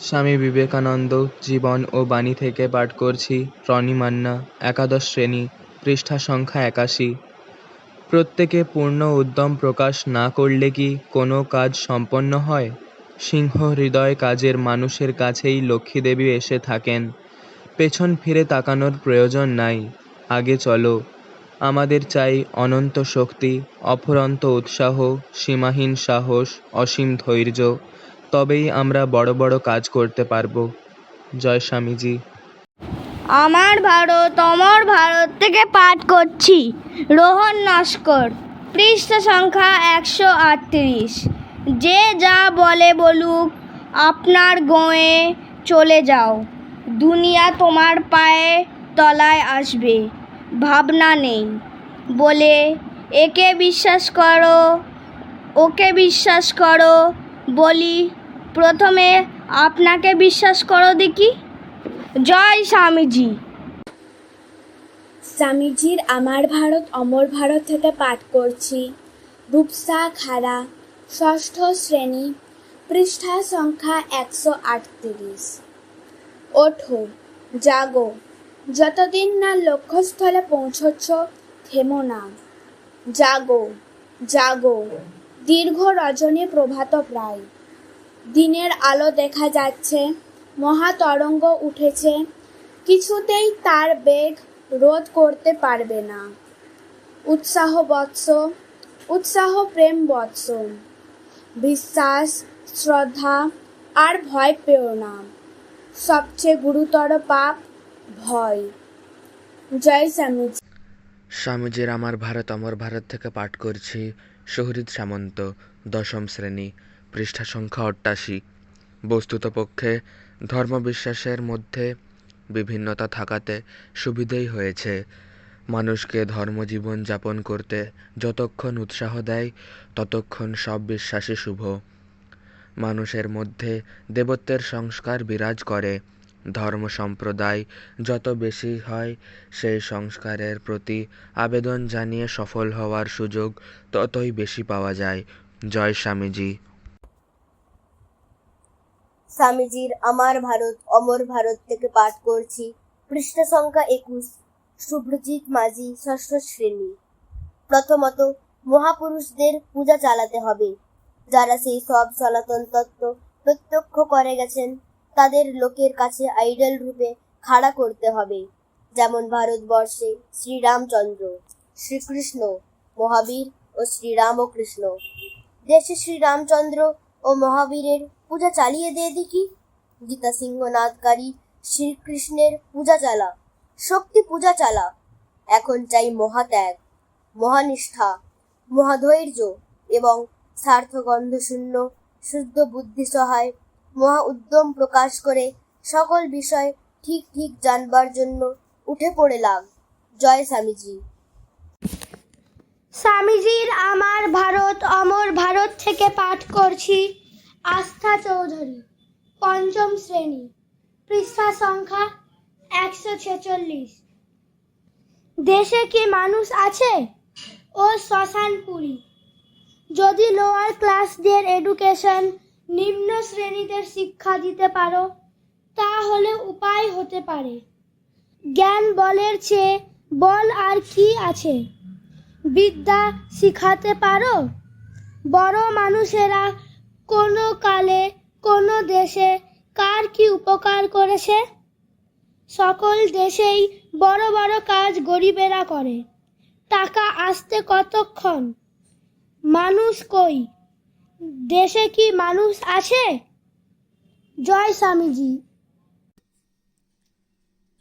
স্বামী বিবেকানন্দ জীবন ও বাণী থেকে পাঠ করছি রনি মান্না, একাদশ শ্রেণি, পৃষ্ঠা সংখ্যা একাশি। প্রত্যেকে পূর্ণ উদ্যম প্রকাশ না করলে কি কোনো কাজ সম্পন্ন হয়? সিংহ হৃদয় কাজের মানুষের কাছেই লক্ষ্মীদেবী এসে থাকেন। পেছন ফিরে তাকানোর প্রয়োজন নাই। আগে চলো। আমাদের চাই অনন্ত শক্তি, অফুরন্ত উৎসাহ, সীমাহীন সাহস, অসীম ধৈর্য। তবেই আমরা বড় বড় কাজ করতে পারব। জয় স্বামীজি। আমার ভারত, অমর ভারত থেকে পাঠ করছি। রোহন নস্কর, পৃষ্ঠা সংখ্যা একশো আটত্রিশ। যে যা বলে বলুক, আপনার গোয়ে চলে যাও। দুনিয়া তোমার পায়ে তলায় আসবে, ভাবনা নেই। বলে, একে বিশ্বাস করো, ওকে বিশ্বাস করো, বলি প্রথমে আপনাকে বিশ্বাস করো দেখি। জয় স্বামীজি। স্বামীজির আমার ভারত, অমর ভারত থেকে পাঠ করছি। রূপসা খাড়া, ষষ্ঠ শ্রেণি, পৃষ্ঠা সংখ্যা একশো আটত্রিশ। ওঠো, জাগো, যতদিন না লক্ষ্যস্থলে পৌঁছচ্ছ, থেমো না। জাগো জাগো, দীর্ঘ রজনী প্রভাত প্রায়। দিনের আলো দেখা যাচ্ছে, মহাতরঙ্গ উঠেছে, কিছুতেই তার বেগ রোধ করতে পারবে না। উৎসাহ বৎস, উৎসাহ প্রেম বৎস। বিশ্বাস, শ্রদ্ধা আর ভয় পেও না। সবচেয়ে গুরুতর পাপ ভয়। জয় স্বামীজি। স্বামীজির আমার ভারত অমর ভারত থেকে পাঠ করছি, শহীদ সামন্ত, দশম শ্রেণি। পৃষ্ঠা সংখ্যা অট্টাশি। বস্তুতপক্ষে ধর্মবিশ্বাসের মধ্যে বিভিন্নতা থাকাতে সুবিধেই হয়েছে। মানুষকে ধর্মজীবন যাপন করতে যতক্ষণ উৎসাহ দেয়, ততক্ষণ সব বিশ্বাসই শুভ। মানুষের মধ্যে দেবত্বের সংস্কার বিরাজ করে। ধর্ম সম্প্রদায় যত বেশি হয়, সেই সংস্কারের প্রতি আবেদন জানিয়ে সফল হওয়ার সুযোগ ততই বেশি পাওয়া যায়। জয় স্বামীজি। স্বামীজির আমার ভারত, অমর ভারত থেকে পাঠ করছি। পৃষ্ঠা সংখ্যা একুশ শুভ্রজিৎ মাঝি, ষষ্ঠ শ্রেণি। প্রথমত, মহাপুরুষদের পূজা চালাতে হবে। যারা সেই সব সনাতন তত্ত্ব প্রত্যক্ষ করে গেছেন, তাদের লোকের কাছে আইডল রূপে খাড়া করতে হবে। যেমন ভারতবর্ষে শ্রীরামচন্দ্র, শ্রীকৃষ্ণ, মহাবীর ও শ্রীরাম ও কৃষ্ণ দেশে শ্রীরামচন্দ্র ও মহাবীরের পূজা চালিয়ে দে দেখি। গীতা সিংহনাথকারী শ্রীকৃষ্ণের পূজা চালা, শক্তি পূজা চালা, এখন চাই মহাত্যাগ, মহানিষ্ঠা, মহাধৈর্য এবং স্বার্থগন্ধ শূন্য, শুদ্ধ বুদ্ধি সহায়, মহা উদ্যম প্রকাশ করে সকল বিষয় ঠিক ঠিক জানবার জন্য উঠে পড়ে লাগ জয় স্বামীজি। স্বামীজির আমার ভারত, অমর ভারত থেকে পাঠ করছি। আস্থা চৌধুরী, পঞ্চম শ্রেণি, পৃষ্ঠা সংখ্যা একশো ছেচল্লিশ। দেশে কি মানুষ আছে? ও শ্মশানপুরী যদি লোয়ার ক্লাসদের এডুকেশন নিম্ন শ্রেণীদের শিক্ষা দিতে পারো, তাহলে উপায় হতে পারে। জ্ঞান বলের চেয়ে বল আর কি আছে? বিদ্যা শিখাতে পারো? বড় মানুষেরা কোনো কালে, কোনো দেশে কার কি উপকার করেছে? সকল দেশেই বড় বড় কাজ গরিবেরা করে। টাকা আসতে কতক্ষণ? মানুষ কই? দেশে কি মানুষ আছে? জয় স্বামীজি।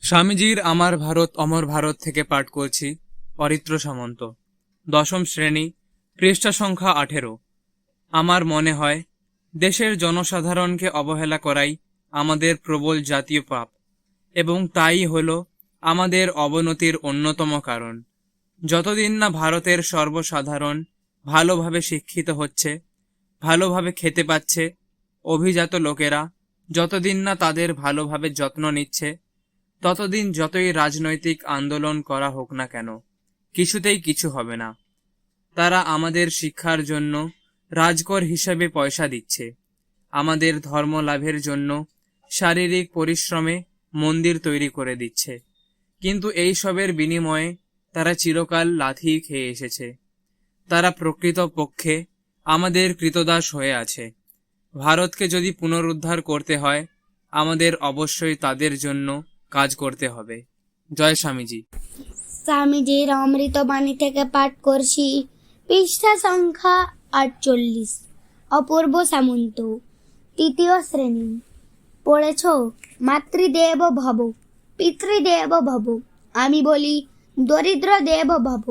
স্বামীজির আমার ভারত অমর ভারত থেকে পাঠ করছি, অরিত্র সামন্ত। দশম শ্রেণি, পৃষ্ঠা সংখ্যা আঠেরো। আমার মনে হয়, দেশের জনসাধারণকে অবহেলা করাই আমাদের প্রবল জাতীয় পাপ, এবং তাই হল আমাদের অবনতির অন্যতম কারণ। যতদিন না ভারতের সর্বসাধারণ ভালোভাবে শিক্ষিত হচ্ছে, ভালোভাবে খেতে পাচ্ছে, অভিজাত লোকেরা যতদিন না তাদের ভালোভাবে যত্ন নিচ্ছে, ততদিন যতই রাজনৈতিক আন্দোলন করা হোক না কেন কিছুতেই কিছু হবে না। তারা আমাদের শিক্ষার জন্য রাজকর হিসাবে পয়সা দিচ্ছে। আমাদের ধর্ম লাভের জন্য শারীরিক পরিশ্রমে মন্দির তৈরি করে দিচ্ছে। কিন্তু এই সবের বিনিময়ে তারা চিরকাল লাথি খেয়ে এসেছে। তারা প্রকৃত পক্ষে আমাদের কৃতদাস হয়ে আছে। ভারতকে যদি পুনরুদ্ধার করতে হয়, আমাদের অবশ্যই তাদের জন্য কাজ করতে হবে। জয় স্বামীজি। স্বামীজির অমৃতবাণী থেকে পাঠ করছি, পৃষ্ঠা সংখ্যা আটচল্লিশ, অপূর্ব সামন্ত, তৃতীয় শ্রেণি। পড়েছ, মাতৃদেব ভব, পিতৃদেব ভব। আমি বলি, দরিদ্র দেব ভব,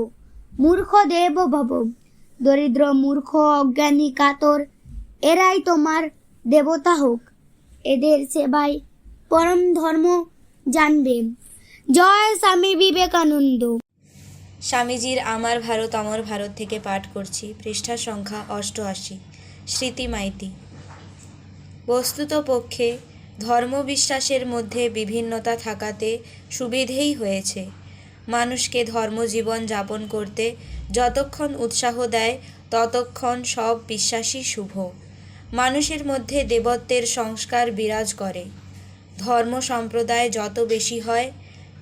মূর্খ দেব ভব। দরিদ্র, মূর্খ, অজ্ঞানী, কাতর, এরাই তোমার দেবতা হোক। এদের সেবায় পরম ধর্ম জানবে। জয় স্বামী বিবেকানন্দ। স্বামীজির আমার ভারত, অমর ভারত থেকে পাঠ করছি। পৃষ্ঠা সংখ্যা অষ্টআশি। স্মৃতি মাইতি। বস্তুত পক্ষে ধর্মবিশ্বাসের মধ্যে বিভিন্নতা থাকাতে সুবিধেই হয়েছে। মানুষকে ধর্মজীবন যাপন করতে যতক্ষণ উৎসাহ দেয়, ততক্ষণ সব বিশ্বাসই শুভ। মানুষের মধ্যে দেবত্বের সংস্কার বিরাজ করে। ধর্ম সম্প্রদায় যত বেশি হয়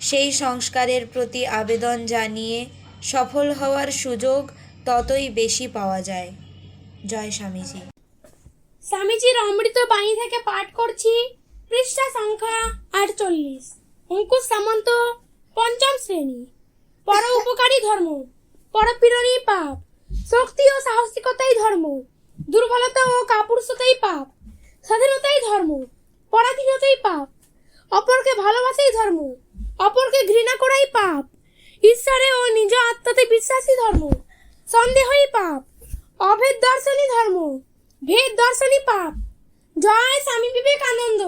সেই সংস্কারের প্রতি আবেদন জানিয়ে সফল হওয়ার সুযোগ ততই বেশি পাওয়া যায়। জয় স্বামীজি। স্বামীজির অমৃত বাণী থেকে পাঠ করছি। পৃষ্ঠা সংখ্যা আটচল্লিশ। অঙ্কুশ সামন্ত, পঞ্চম শ্রেণি। পর উপকারী ধর্ম পরপীড়নী পাপ। শক্তি ও সাহসিকতাই ধর্ম, দুর্বলতা ও কাপুরুষতাই পাপ। স্বাধীনতাই ধর্ম, পরাধীনতাই পাপ। অপরকে ভালোবাসাই ধর্ম অপরকে ঘৃণা করাই পাপ। ঈশ্বরে ও নিজ আত্মাতে বিশ্বাসী ধর্ম। সন্দেহই পাপ। অভেদ দর্শনী ধর্ম। ভেদ দর্শনী পাপ। জয় স্বামী বিবেকানন্দ।